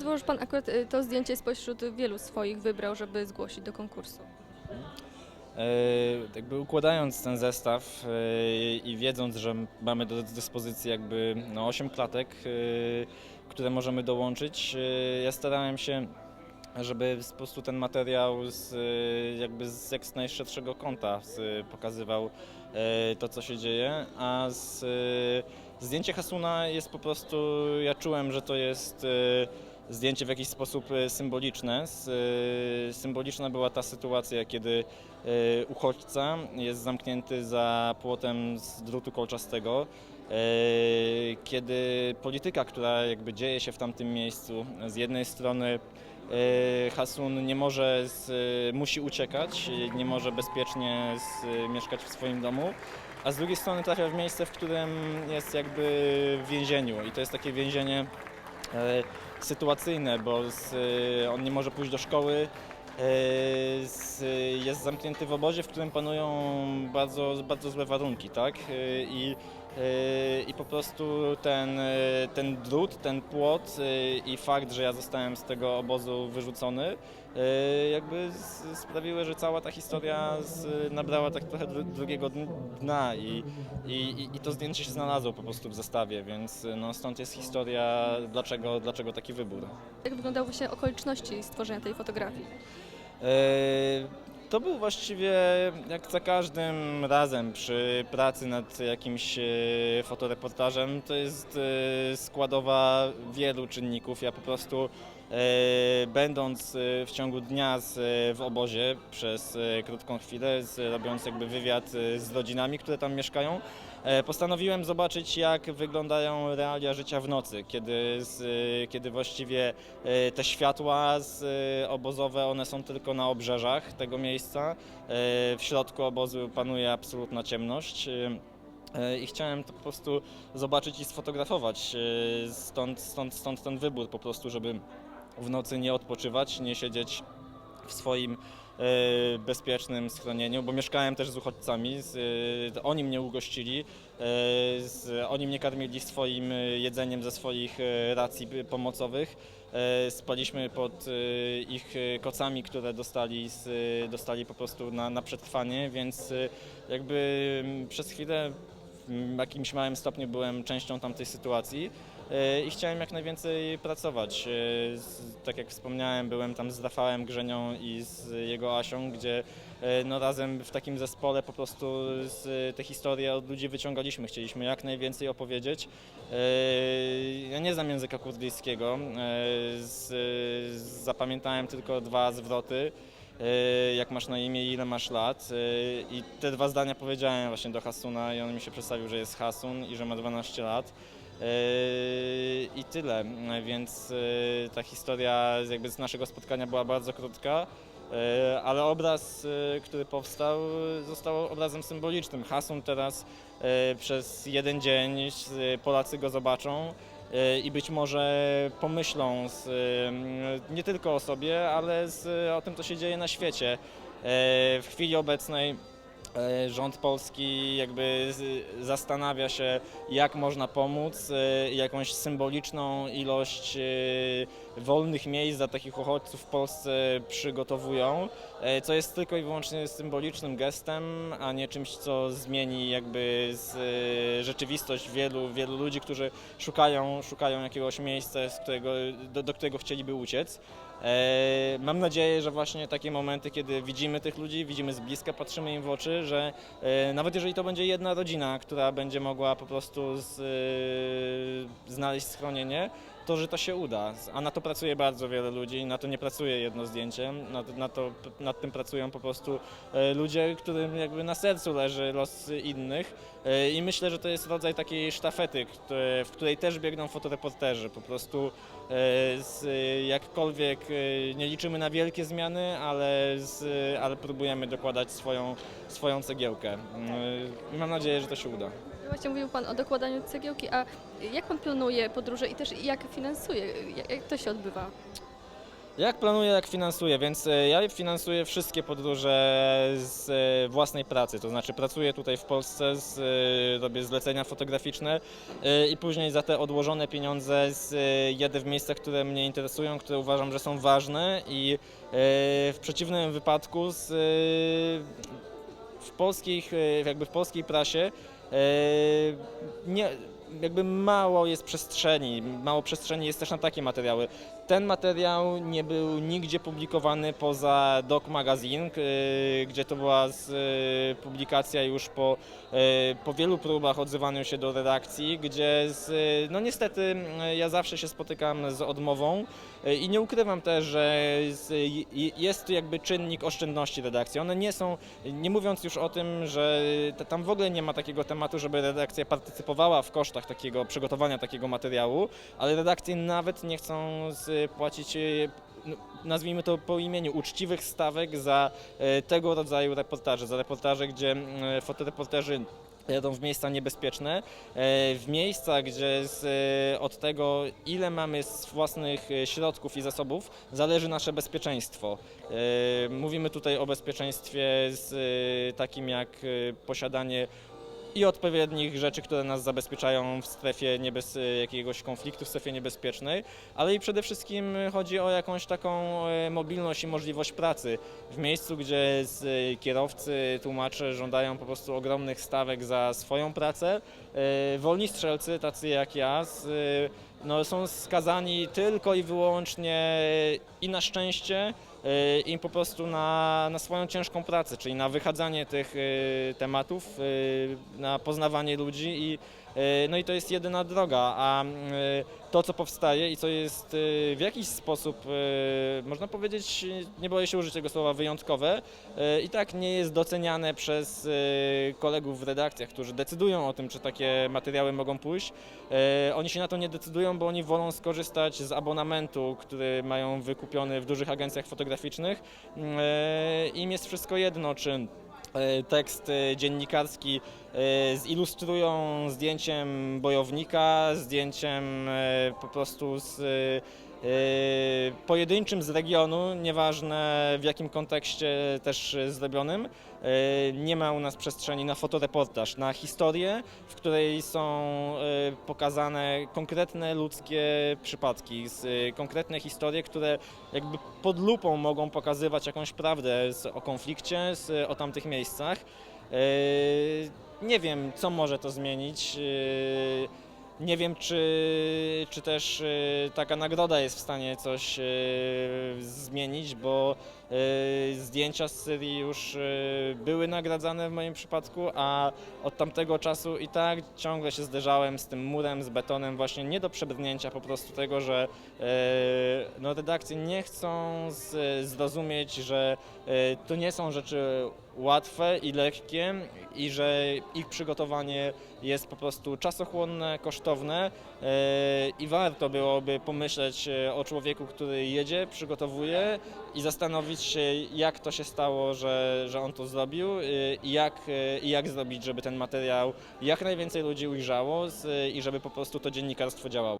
że Pan akurat y, to zdjęcie spośród wielu swoich wybrał, żeby zgłosić do konkursu? E, jakby układając ten zestaw e, i wiedząc, że mamy do dyspozycji jakby no, 8 klatek, e, które możemy dołączyć, e, ja starałem się, żeby po prostu ten materiał z, e, jakby z jak najszerszego kąta z, pokazywał e, to, co się dzieje, a z, e, zdjęcie Hasuna jest po prostu, ja czułem, że to jest e, zdjęcie w jakiś sposób e, symboliczne. E, Symboliczna była ta sytuacja, kiedy e, uchodźca jest zamknięty za płotem z drutu kolczastego, kiedy polityka, która jakby dzieje się w tamtym miejscu, z jednej strony Hasun nie może, z, musi uciekać, nie może bezpiecznie z, mieszkać w swoim domu, a z drugiej strony trafia w miejsce, w którym jest jakby w więzieniu i to jest takie więzienie sytuacyjne, bo z, on nie może pójść do szkoły, e, z, jest zamknięty w obozie, w którym panują bardzo, bardzo złe warunki, tak? E, I, e, I po prostu ten, e, ten drut, ten płot e, i fakt, że ja zostałem z tego obozu wyrzucony, jakby sprawiły, że cała ta historia z, nabrała tak trochę dru, drugiego dn- dna i, i, i- i to zdjęcie się znalazło po prostu w zestawie, więc no, stąd jest historia, dlaczego, dlaczego taki wybór. Jak wyglądały właśnie okoliczności stworzenia tej fotografii? To był właściwie jak za każdym razem przy pracy nad jakimś e, fotoreportażem, to jest e, składowa wielu czynników. Ja po prostu będąc e, w ciągu dnia z, w obozie przez e, krótką chwilę, z, robiąc jakby wywiad e, z rodzinami, które tam mieszkają, e, postanowiłem zobaczyć jak wyglądają realia życia w nocy, kiedy, z, kiedy właściwie E, Te światła z, e, obozowe, one są tylko na obrzeżach tego miejsca. E, W środku obozu panuje absolutna ciemność. e, e, I chciałem to po prostu zobaczyć i sfotografować. e, Stąd, stąd, stąd ten wybór po prostu, żeby w nocy nie odpoczywać, nie siedzieć w swoim e, bezpiecznym schronieniu, bo mieszkałem też z uchodźcami. Z, e, oni mnie ugościli, e, z, oni mnie karmili swoim jedzeniem ze swoich racji pomocowych. Spaliśmy pod ich kocami, które dostali, z, dostali po prostu na, na przetrwanie, więc jakby przez chwilę w jakimś małym stopniu byłem częścią tamtej sytuacji i chciałem jak najwięcej pracować. E, Tak jak wspomniałem, byłem tam z Rafałem Grzenią i z jego Asią, gdzie e, no, razem w takim zespole po prostu te historie od ludzi wyciągaliśmy. Chcieliśmy jak najwięcej opowiedzieć. E, Ja nie znam języka kurdyjskiego. e, zapamiętałem tylko dwa zwroty. e, Jak masz na imię i ile masz lat. e, I te dwa zdania powiedziałem właśnie do Hasuna i on mi się przedstawił, że jest Hasun i że ma 12 lat. E, I tyle, więc e, ta historia jakby z naszego spotkania była bardzo krótka, e, ale obraz, który powstał, został obrazem symbolicznym. Hasun teraz przez jeden dzień Polacy go zobaczą i być może pomyślą z, nie tylko o sobie, ale z, o tym, co się dzieje na świecie. W chwili obecnej rząd polski jakby zastanawia się, jak można pomóc, e, jakąś symboliczną ilość e, wolnych miejsc dla takich uchodźców w Polsce przygotowują, e, co jest tylko i wyłącznie symbolicznym gestem, a nie czymś, co zmieni jakby e, rzeczywistość wielu, wielu ludzi, którzy szukają, szukają jakiegoś miejsca, z którego, do, do którego chcieliby uciec. E, Mam nadzieję, że właśnie takie momenty, kiedy widzimy tych ludzi, widzimy z bliska, patrzymy im w oczy, że e, nawet jeżeli to będzie jedna rodzina, która będzie mogła po prostu z, e, znaleźć schronienie, to że to się uda. A na to pracuje bardzo wiele ludzi, na to nie pracuje jedno zdjęcie, na, na to, nad tym pracują po prostu e, ludzie, którym jakby na sercu leży los innych E, i myślę, że to jest rodzaj takiej sztafety, w której też biegną fotoreporterzy. Po prostu e, jakkolwiek nie liczymy na wielkie zmiany, ale, ale próbujemy dokładać swoją, swoją cegiełkę. E, I mam nadzieję, że to się uda. Właśnie mówił Pan o dokładaniu cegiełki, a jak Pan planuje podróże i też jak finansuje? Jak, to się odbywa? Jak planuję, jak finansuję, więc e, ja finansuję wszystkie podróże z e, własnej pracy, to znaczy pracuję tutaj w Polsce, z, e, robię zlecenia fotograficzne i później za te odłożone pieniądze z, jadę w miejsca, które mnie interesują, które uważam, że są ważne i w przeciwnym wypadku z, w, polskich, jakby w polskiej prasie nie, jakby mało jest przestrzeni, mało przestrzeni jest też na takie materiały. Ten materiał nie był nigdzie publikowany poza Doc Magazine, k- gdzie to była y, publikacja już po, y, po wielu próbach odzywaniu się do redakcji, gdzie z, y, no niestety y, ja zawsze się spotykam z odmową y, i nie ukrywam też, że y, y, jest tu jakby czynnik oszczędności redakcji. One nie są, nie mówiąc już o tym, że tam w ogóle nie ma takiego tematu, żeby redakcja partycypowała w kosztach takiego przygotowania takiego materiału, ale redakcje nawet nie chcą z- płacić, e, no, nazwijmy to po imieniu, uczciwych stawek za e, tego rodzaju reportaże, za reportaże, gdzie mm, fotoreporterzy jadą w miejsca niebezpieczne, e, w miejsca, gdzie z, e, od tego, ile mamy z własnych e, środków i zasobów, zależy nasze bezpieczeństwo. E, Mówimy tutaj o bezpieczeństwie z e, takim jak e, posiadanie i odpowiednich rzeczy, które nas zabezpieczają w strefie niebez... jakiegoś konfliktu, w strefie niebezpiecznej, ale i przede wszystkim chodzi o jakąś taką e, mobilność i możliwość pracy w miejscu, gdzie z kierowcy, tłumacze żądają po prostu ogromnych stawek za swoją pracę. E, Wolni strzelcy, tacy jak ja, e, no, są skazani tylko i wyłącznie i na szczęście, e, i po prostu na, na swoją ciężką pracę, czyli na wychadzanie tych e, tematów, e, na poznawanie ludzi i no i to jest jedyna droga, a e, to co powstaje i co jest e, w jakiś sposób, e, można powiedzieć, nie boję się użyć tego słowa wyjątkowe, e, i tak nie jest doceniane przez e, kolegów w redakcjach, którzy decydują o tym, czy takie materiały mogą pójść. E, Oni się na to nie decydują, bo oni wolą skorzystać z abonamentu, który mają wykupiony w dużych agencjach fotograficznych. E, Im jest wszystko jedno, czy e, tekst e, dziennikarski e, zilustrują zdjęciem bojownika, zdjęciem e, po prostu z e, pojedynczym z regionu, nieważne w jakim kontekście też zrobionym. E, Nie ma u nas przestrzeni na fotoreportaż, na historię, w której są e, pokazane konkretne ludzkie przypadki, konkretne historie, które jakby pod lupą mogą pokazywać jakąś prawdę o konflikcie, o tamtych miejscach. Nie wiem, co może to zmienić. Nie wiem, czy, czy też e, taka nagroda jest w stanie coś e, zmienić, bo zdjęcia z Syrii już e, były nagradzane w moim przypadku, a od tamtego czasu i tak ciągle się zderzałem z tym murem, z betonem, właśnie nie do przebrnięcia po prostu tego, że e, no, redakcje nie chcą zrozumieć, że to nie są rzeczy łatwe i lekkie i że ich przygotowanie jest po prostu czasochłonne, kosztowne i warto byłoby pomyśleć o człowieku, który jedzie, przygotowuje i zastanowić się, jak to się stało, że, że on to zrobił e, i jak, e, i jak zrobić, żeby ten materiał jak najwięcej ludzi ujrzało i żeby po prostu to dziennikarstwo działało.